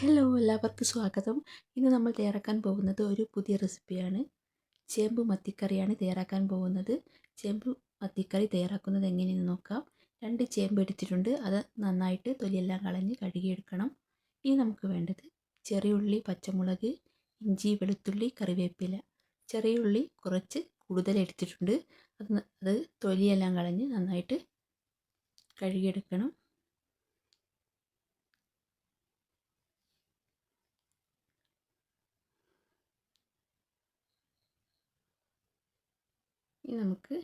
Hello എല്ലാവർക്കും സ്വാഗതം. ഇന്ന് നമ്മൾ തയ്യാറാക്കാൻ പോകുന്നത് ഒരു പുതിയ റെസിപ്പിയാണ്. ചേമ്പ് മത്തിക്കറിയാണ് തയ്യാറാക്കാൻ പോകുന്നത്. ചേമ്പ് മത്തിക്കറി തയ്യാറാക്കുന്നത് എങ്ങനെയെന്ന് നോക്കാം. രണ്ട് ചേമ്പ് എടുത്തിട്ടുണ്ട്. അത് നന്നായിട്ട് തൊലിയെല്ലാം കളഞ്ഞ് കഴുകിയെടുക്കണം. ഇനി നമുക്ക് വേണ്ടത് ചെറിയുള്ളി പച്ചമുളക് ഇഞ്ചി വെളുത്തുള്ളി കറിവേപ്പില. ചെറിയ ഉള്ളി കുറച്ച് കൂടുതൽ എടുത്തിട്ടുണ്ട്. അത് അത് തൊലിയെല്ലാം കളഞ്ഞ് നന്നായിട്ട് കഴുകിയെടുക്കണം. ഇനി നമുക്ക്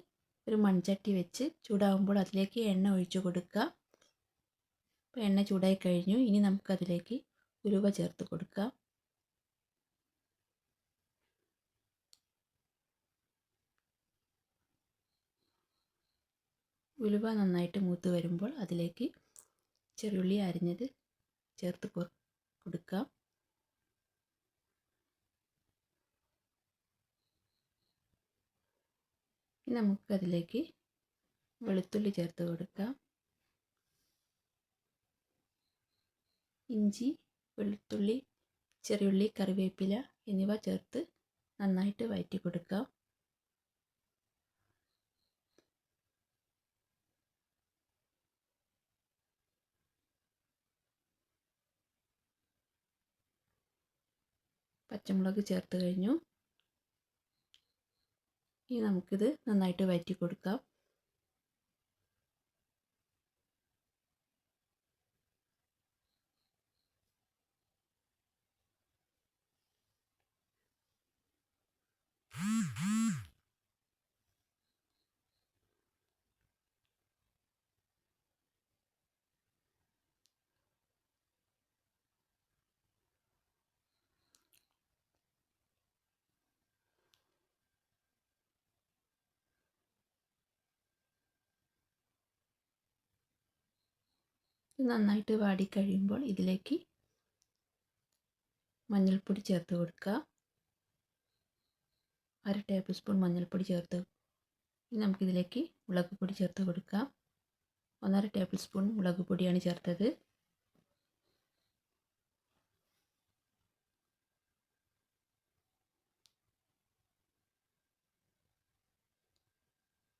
ഒരു മൺചട്ടി വെച്ച് ചൂടാകുമ്പോൾ അതിലേക്ക് എണ്ണ ഒഴിച്ചു കൊടുക്കുക. അപ്പോൾ എണ്ണ ചൂടായി കഴിഞ്ഞു. ഇനി നമുക്കതിലേക്ക് ഉലുവ ചേർത്ത് കൊടുക്കാം ഉലുവ നന്നായിട്ട് മൂത്ത് വരുമ്പോൾ അതിലേക്ക് ചെറിയുള്ളി അരിഞ്ഞത് ചേർത്ത് കൊടുക്കാം നമുക്കതിലേക്ക് വെളുത്തുള്ളി ചേർത്ത് കൊടുക്കാം. ഇഞ്ചി വെളുത്തുള്ളി ചെറിയുള്ളി കറിവേപ്പില എന്നിവ ചേർത്ത് നന്നായിട്ട് വഴറ്റി കൊടുക്കാം. പച്ചമുളക് ചേർത്ത് കഴിഞ്ഞു. ഇനി നമുക്കിത് നന്നായിട്ട് വഴറ്റി കൊടുക്കാം നന്നായിട്ട് വാടിക്കഴിയുമ്പോൾ ഇതിലേക്ക് മഞ്ഞൾപ്പൊടി ചേർത്ത് കൊടുക്കുക. അര ടേബിൾ സ്പൂൺ മഞ്ഞൾപ്പൊടി ചേർത്ത് ഇനി നമുക്കിതിലേക്ക് മുളക് പൊടി ചേർത്ത് കൊടുക്കാം ഒന്നര ടേബിൾ സ്പൂൺ മുളക് പൊടിയാണ് ചേർത്തത്.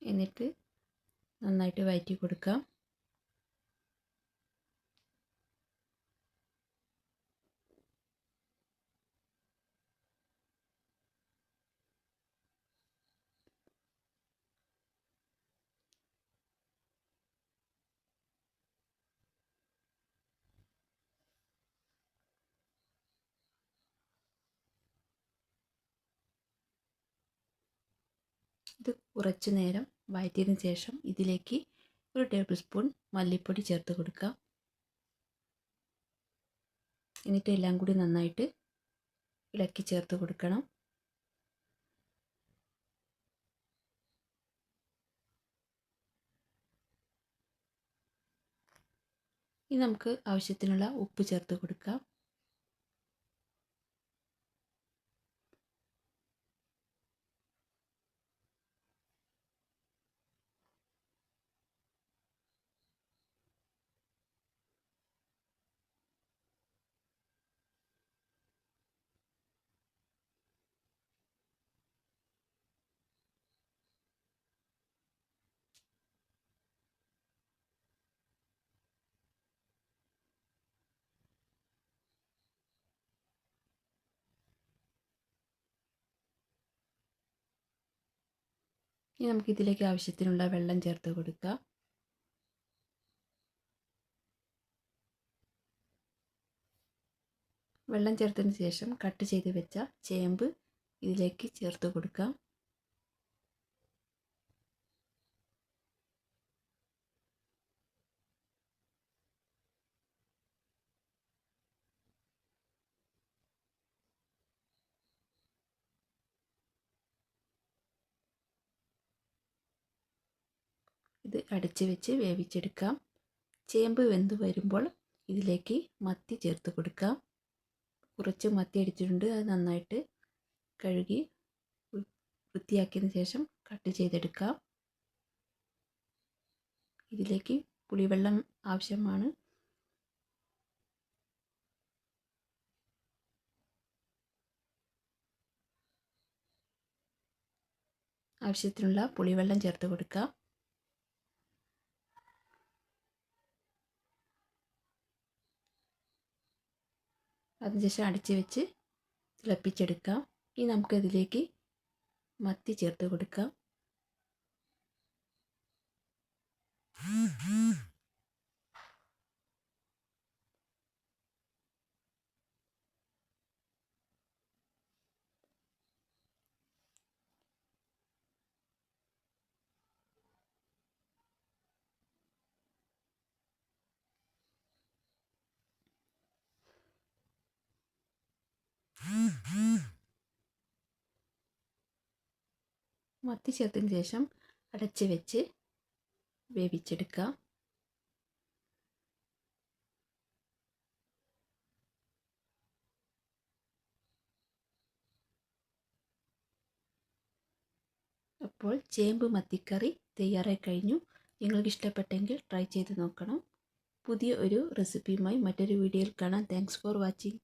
എന്നിട്ട് നന്നായിട്ട് വയറ്റി കൊടുക്കാം ഇത് കുറച്ച് നേരം വഴറ്റിയതിന് ശേഷം ഇതിലേക്ക് ഒരു ടേബിൾ സ്പൂൺ മല്ലിപ്പൊടി ചേർത്ത് കൊടുക്കുക. എന്നിട്ട് എല്ലാം കൂടി നന്നായിട്ട് ഇളക്കി ചേർത്ത് കൊടുക്കണം. ഇനി നമുക്ക് ആവശ്യത്തിനുള്ള ഉപ്പ് ചേർത്ത് കൊടുക്കാം. ഇനി നമുക്ക് ഇതിലേക്ക് ആവശ്യത്തിനുള്ള വെള്ളം ചേർത്ത് കൊടുക്കുക വെള്ളം ചേർത്തതിന് ശേഷം കട്ട് ചെയ്ത് വെച്ച ചേമ്പ് ഇതിലേക്ക് ചേർത്ത് കൊടുക്കാം. ഇത് അടച്ച് വെച്ച് വേവിച്ചെടുക്കാം. ചേമ്പ് വെന്ത് വരുമ്പോൾ ഇതിലേക്ക് മത്തി ചേർത്ത് കൊടുക്കാം. കുറച്ച് മത്തി അടിച്ചിട്ടുണ്ട്. അത് നന്നായിട്ട് കഴുകി വൃത്തിയാക്കിയതിന് ശേഷം കട്ട് ചെയ്തെടുക്കാം. ഇതിലേക്ക് പുളിവെള്ളം ആവശ്യമാണ്. ആവശ്യത്തിനുള്ള പുളിവെള്ളം ചേർത്ത് കൊടുക്കുക അതിനുശേഷം അടച്ച് വെച്ച് തിളപ്പിച്ചെടുക്കാം. ഇനി നമുക്കതിലേക്ക് മത്തി ചേർത്ത് കൊടുക്കാം. മത്തി ചേർത്തതിന് ശേഷം അടച്ച് വെച്ച് വേവിച്ചെടുക്കുക അപ്പോൾ ചേമ്പ് മത്തിക്കറി തയ്യാറായി കഴിഞ്ഞു. നിങ്ങൾക്ക് ഇഷ്ടപ്പെട്ടെങ്കിൽ ട്രൈ ചെയ്ത് നോക്കണം. പുതിയ ഒരു റെസിപ്പിയുമായി മറ്റൊരു വീഡിയോയിൽ കാണാം. Thanks for watching